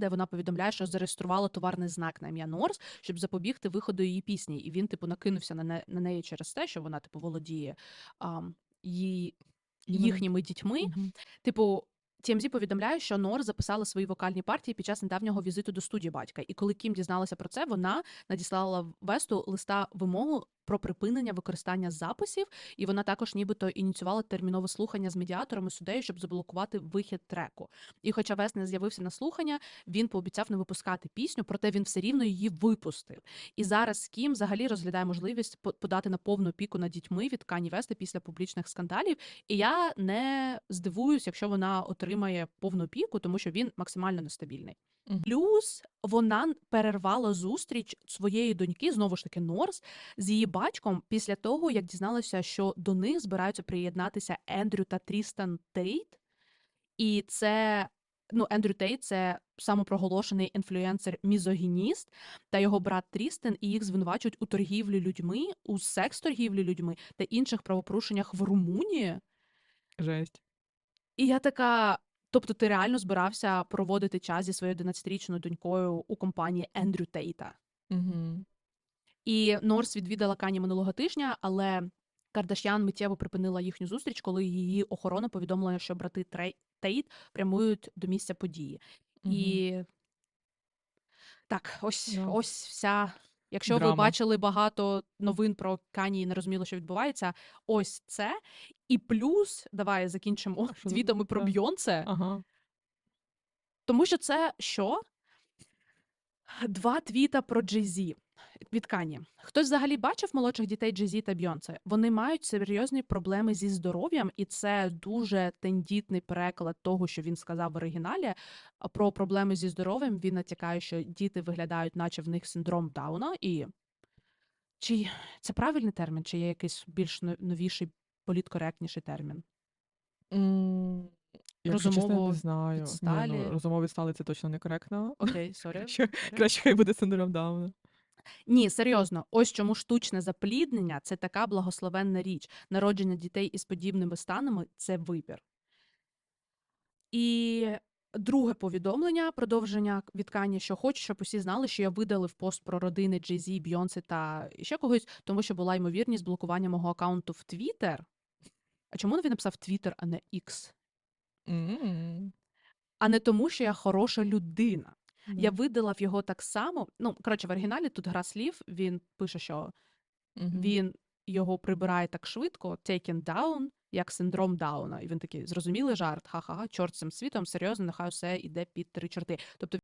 де вона повідомляє, що зареєструвала товарний знак на ім'я Норс, щоб запобігти виходу її пісні. І він, типу, накинувся на, не, на неї через те, що вона, типу, володіє а, її, їхніми дітьми. Мгм. Типу, TMZ повідомляє, що Нор записала свої вокальні партії під час недавнього візиту до студії батька. І коли Кім дізналася про це, вона надіслала Весту листа вимогу про припинення використання записів, і вона також нібито ініціювала термінове слухання з медіаторами суддею, щоб заблокувати вихід треку. І хоча Вест не з'явився на слухання, він пообіцяв не випускати пісню, проте він все рівно її випустив. І зараз Кім взагалі розглядає можливість по- подати на повну опіку над дітьми від Кані Веста після публічних скандалів. І я не здивуюсь, якщо вона отримає повну опіку, тому що він максимально нестабільний. Плюс вона перервала зустріч своєї доньки, знову ж таки Норс, з її батьком після того, як дізналася, що до них збираються приєднатися Ендрю та Трістан Тейт. І це ну, Ендрю Тейт це самопроголошений інфлюенсер-мізогініст та його брат Трістен, і їх звинувачують у торгівлі людьми, у секс-торгівлі людьми та інших правопорушеннях в Румунії. Жесть. І я така. Тобто, ти реально збирався проводити час зі своєю 11-річною донькою у компанії Ендрю Тейта. Угу. І Норс відвідала Кані минулого тижня, але Кардашян миттєво припинила їхню зустріч, коли її охорона повідомила, що брати Тейт прямують до місця події. І так, ось ось вся. Якщо ви бачили багато новин про Кані і не розуміли, що відбувається, ось це. І плюс, давай закінчимо твітами про. Бйонце. Ага. Тому що це що? Два твіта про Jay-Z від Кані. Хтось взагалі бачив молодших дітей Jay-Z та Бйонце? Вони мають серйозні проблеми зі здоров'ям, і це дуже тендітний переклад того, що він сказав в оригіналі. Про проблеми зі здоров'ям він натякає, що діти виглядають, наче в них синдром Дауна. І чи це правильний термін, чи є якийсь більш новіший, політкоректніший термін? М, Якщо чесно, я не знаю. Ні, ну, розумово відстали це точно некоректно. Окей, сорі. Краще, краще хай буде синдром Дауна. Ні, серйозно, ось чому штучне запліднення це така благословенна річ. Народження дітей із подібними станами це вибір. І друге повідомлення, продовження від Кані, що хочу, щоб усі знали, що я видалив пост про родини Jay-Z, Бйонсе та ще когось, тому що була ймовірність блокування мого аккаунту в Twitter. А чому він написав Twitter, а не X? М, А не тому, що я хороша людина. Я видала в його так само. Ну, коротше, в оригіналі тут гра слів. Він пише, що він його прибирає так швидко, taken down, як синдром Дауна. І він такий зрозумілий жарт, ха-ха, чорт цим світом, серйозно, нехай все йде під три чорти. Тобто